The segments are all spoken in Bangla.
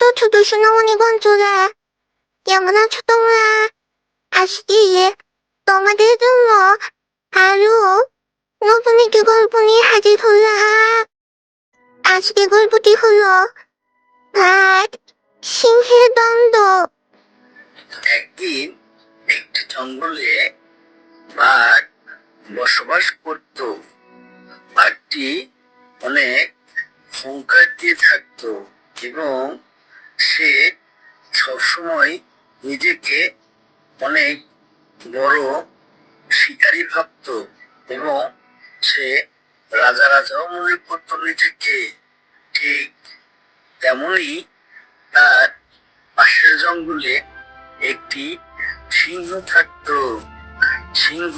তো ছোট সোনামণি বন্ধুরা কেমন আছো তোমরা আজকে তোমাদের জন্য আরও নতুন একটি গল্প নিয়ে হাজির হলাম আজকে গল্পটি হলো ভাত সিংহের দ্বন্দ্ব একদিন একটি জঙ্গলে বাঘ বসবাস করত বাঘটি অনেক সংখ্যা দিয়ে থাকত এবং সে সবসময় নিজেকে অনেক বড় শিকারী ভাবত এবং সে রাজা রাজাও মনে করত নিজেকে। ঠিক তেমনই তার পাশের জঙ্গলে একটি সিংহ থাকতো। সিংহ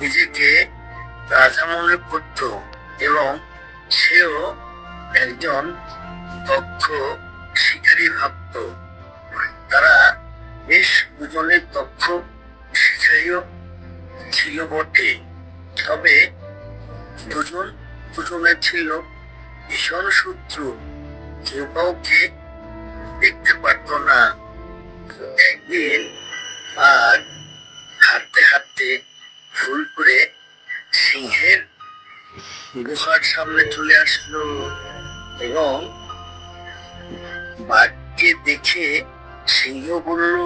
নিজেকে রাজা মনে করত এবং সেও একজন দক্ষ শিকারী ভাবত। তারা বেশ দুজনে দক্ষ শিকারীও ছিল বটে। তবে দুজন দুজনের ছিল ভীষণ শত্রু। কেউ কাউকে দেখতে পারতো না। একদিন আর হাঁটতে হাঁটতে ভুল করে সিংহের গুহার সামনে চলে আসলো এবং বাঘকে দেখে সিংহ বলল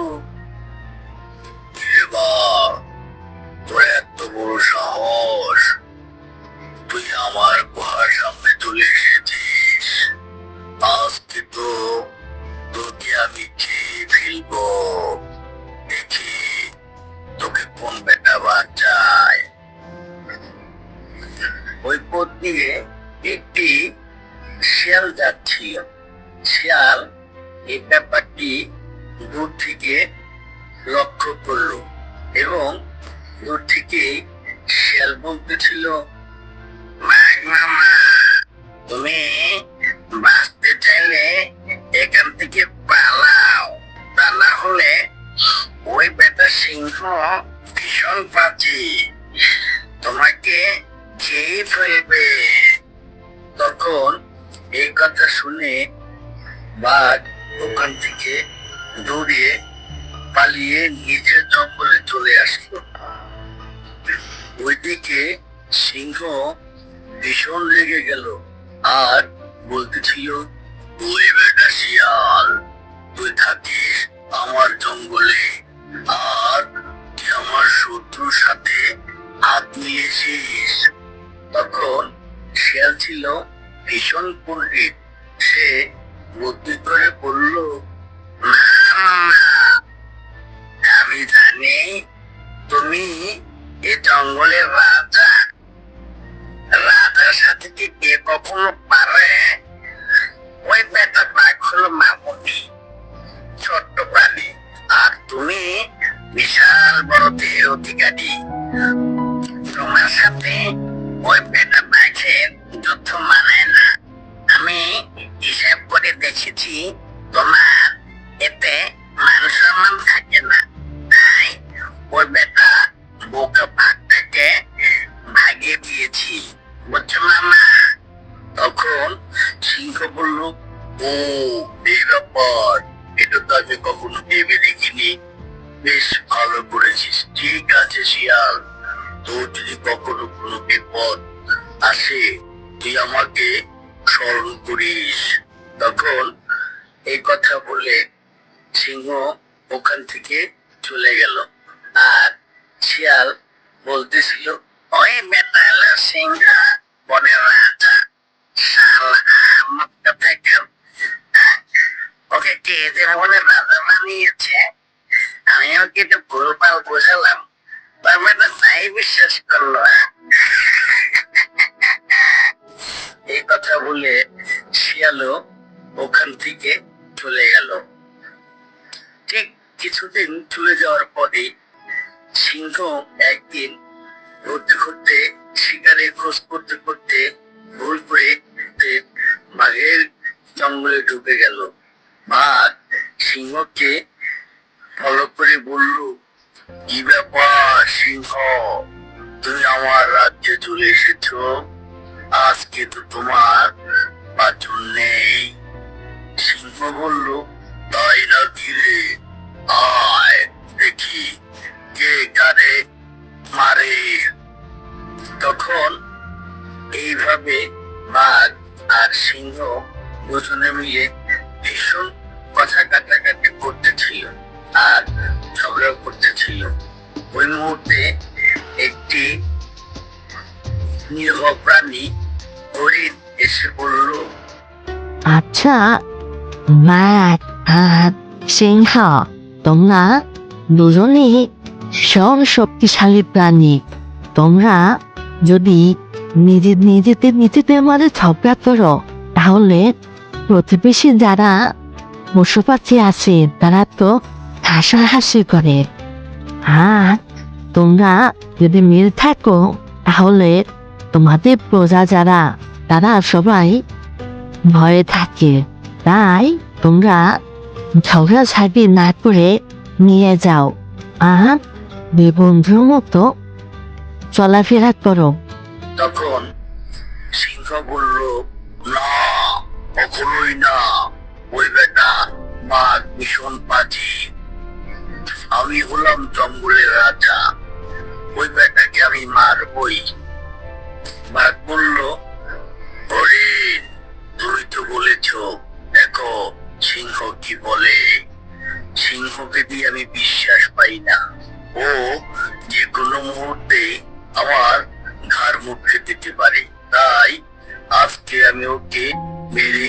তোর এত বড় সাহস। তুই আমার গুহার সামনে চলে এসেছিস। আজকে তো তোকে আমি খেয়ে ফেলব। দেখি তোকে কোন বেটা বাঁচায়। ওই পথ দিয়ে একটি শিয়াল যাচ্ছিল। শিয়াল এই ব্যাপারটি দূর থেকে লক্ষ্য করল এবং দূর থেকে শিয়াল বলতেছিল "বাঘ মামা, তুমি বাঁচতে চাইলে এখান থেকে পালাও। তা না হলে ওই বেটা সিংহ ভীষণ পাচি তোমাকে খেয়ে ফেলবে। তখন এই কথা শুনে বাঘ ওখান থেকে দৌড়িয়ে পালিয়ে নিজের জঙ্গলে চলে আসলো। ওইদিকে সিংহ ভীষণ লেগে গেল আর বলতেছিল তুই বেটা শিয়াল, তুই থাকিস আমার জঙ্গলে আর আমার শত্রুর সাথে হাত মিলিয়েছিস। তখন শিয়াল ছিল ভীষণ পণ্ডিত সে বুদ্ধি করে বলল "না, আমি জানি তুমি এ জঙ্গলে রাজা। রাজার সাথে কি কে কখনো পারে? সিংহ বলল, ও, এই ব্যাপার, এটা তো আমি কখনো ভেবে দেখিনি। বেশ ভালো করেছিস, ঠিক আছে শিয়াল। তোর যদি কখনো কোনো বিপদ আসে, তুই আমাকে স্মরণ করিস। তখন এই কথা বলে সিংহ ওখান থেকে চলে গেল। আর শিয়াল বলতেছিল, ওই বেটা হলো সিংহ বনের রাজা ওকে কে যে মনে রাজা বানিয়েছে আমি ওকে তো ভুলভাল বোঝালাম তার মানে তাই বিশ্বাস করল এই কথা বলে শিয়ালো ওখান থেকে চলে গেল। ঠিক কিছুদিন চলে যাওয়ার পরে সিংহ একদিন ঘুরতে ঘুরতে শিকারের খোঁজ করতে করতে ভুল বাঘের জঙ্গলে ঢুকে গেল। বাঘ সিংহকে ফলো করে বলল, কি ব্যাপার সিংহ? তুমি আমার রাজ্যে চলে এসেছ। আজকে তো তোমার সিংহ দুজনে মিলে ভীষণ কথা কাটাকাটি করতেছিল আর ঝগড়া করতেছিল। ওই মুহূর্তে একটি নিরহ প্রাণী হরিণ এসে বলল আচ্ছা মাক আর সিংহ, তোমরা দুজনেই সব শক্তিশালী প্রাণী। তোমরা যদি নিজে নিজেদের নিজেদের মাঝে ঝগড়া করো তাহলে প্রতিবেশী যারা পশু পাখি আছে, তারা তো হাসাহাসি করে। আর তোমরা যদি মিল থাকো, তাহলে তোমাদের প্রজা যারা, তারা সবাই ভয়ে থাকে। তাই তোমরা ঝগড়াঝাটি না করে নিয়ে যাও। আর দুই বন্ধুর মতো চলাফেরা করো। তখন সিংহ বলল কখনোই না ওই বেটা বাঘ ভীষণ পাজি। আমি হলাম জঙ্গলের রাজা। ওই বেটাকে আমি মারবই। বাঘ বলল, হরিণ, তুমি তো বলেছ, দেখো, সিংহ কি বলে? সিংহকে দিয়ে আমি বিশ্বাস পাই না। ও যে কোনো মুহূর্তে আমার ঘাড় মুখে দিতে পারে। তাই আজকে আমি ওকে মেরে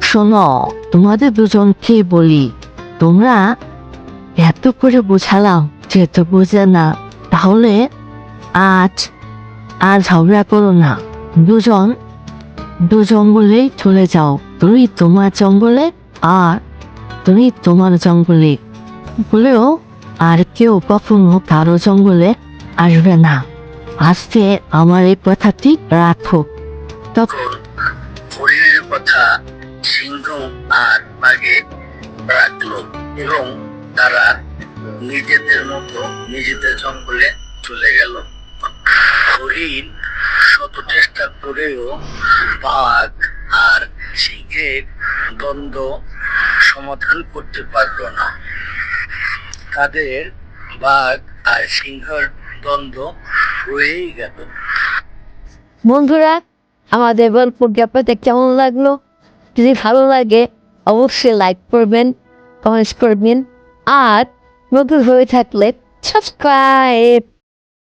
শোনো, তোমাদের দুজনকে বলি, তোমরা এত করে বোঝালাম যে তো বোঝে না, তাহলে আজ আর ঝগড়া করো না। দুজন দু জঙ্গলে চলে যাও। তুমি তোমার জঙ্গলে আর তুমি তোমার জঙ্গলে। বলেও আর কেউ কখনো কারও জঙ্গলে আসবে না। আজকে আমার এই কথাটি রাখো। হরিণের কথা সিংহ আর বাঘে রাখল এবং তারা নিজেদের মতো নিজেদের জঙ্গলে চলে গেল। হরিণ শত চেষ্টা করেও বাঘ আর সিংহের দ্বন্দ্ব সমাধান করতে পারল না। তাদের বাঘ আর সিংহের দ্বন্দ্ব রয়েই গেল। বন্ধুরা, আমাদের গল্পটি আপনাদের কেমন লাগল? যদি ভালো লাগে, অবশ্যই লাইক করবেন কমেন্টস করবেন, আর নতুন হয়ে থাকলে সাবস্ক্রাইব